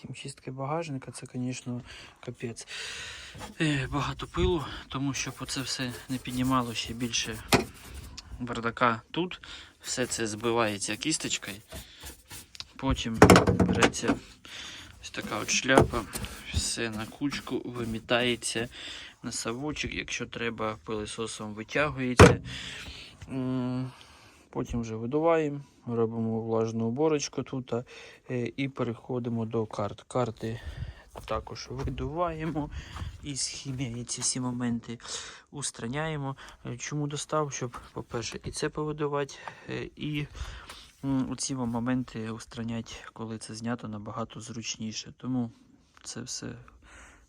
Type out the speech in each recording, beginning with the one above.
хімчистки багажника, це, звісно, капець. Е, Багато пилу, тому що це все не піднімало ще більше бардака тут. Все це збивається кісточкою. Потім береться ось така от шляпа, все на кучку вимітається на совочок, якщо треба, пилисосом витягується. Потім вже видуваємо, робимо влажну уборочку тут е, і переходимо до карт. Карти також видуваємо із хімією ці всі моменти устраняємо. Е, Чому достав? Щоб, по-перше, і це повидувати, е, і вам моменти устраняти, коли це знято набагато зручніше. Тому це все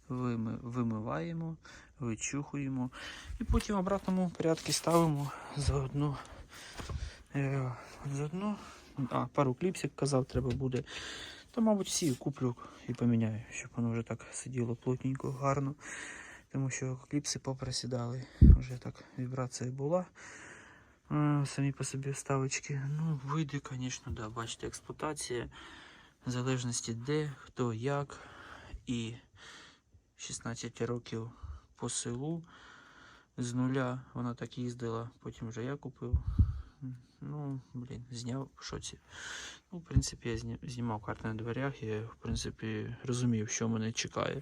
вимиваємо, вичухуємо і потім в обратному порядку ставимо заодно. Е, заодно. А, пару кліпсик казав, треба буде. То, мабуть, всі куплю і поміняю, щоб воно вже так сиділо плотненько, гарно. Тому що кліпси попросідали. Вже так вібрація була. А, самі по собі вставочки. Ну, вийде, звісно, да, бачите, експлуатація. В залежності де, хто, як. І 16 років по селу. З нуля вона так їздила, потім вже я купив. Ну, блін, зняв в шоці. Ну, в принципі, я зні- знімав карти на дверях, я, в принципі, розумів, що мене чекає.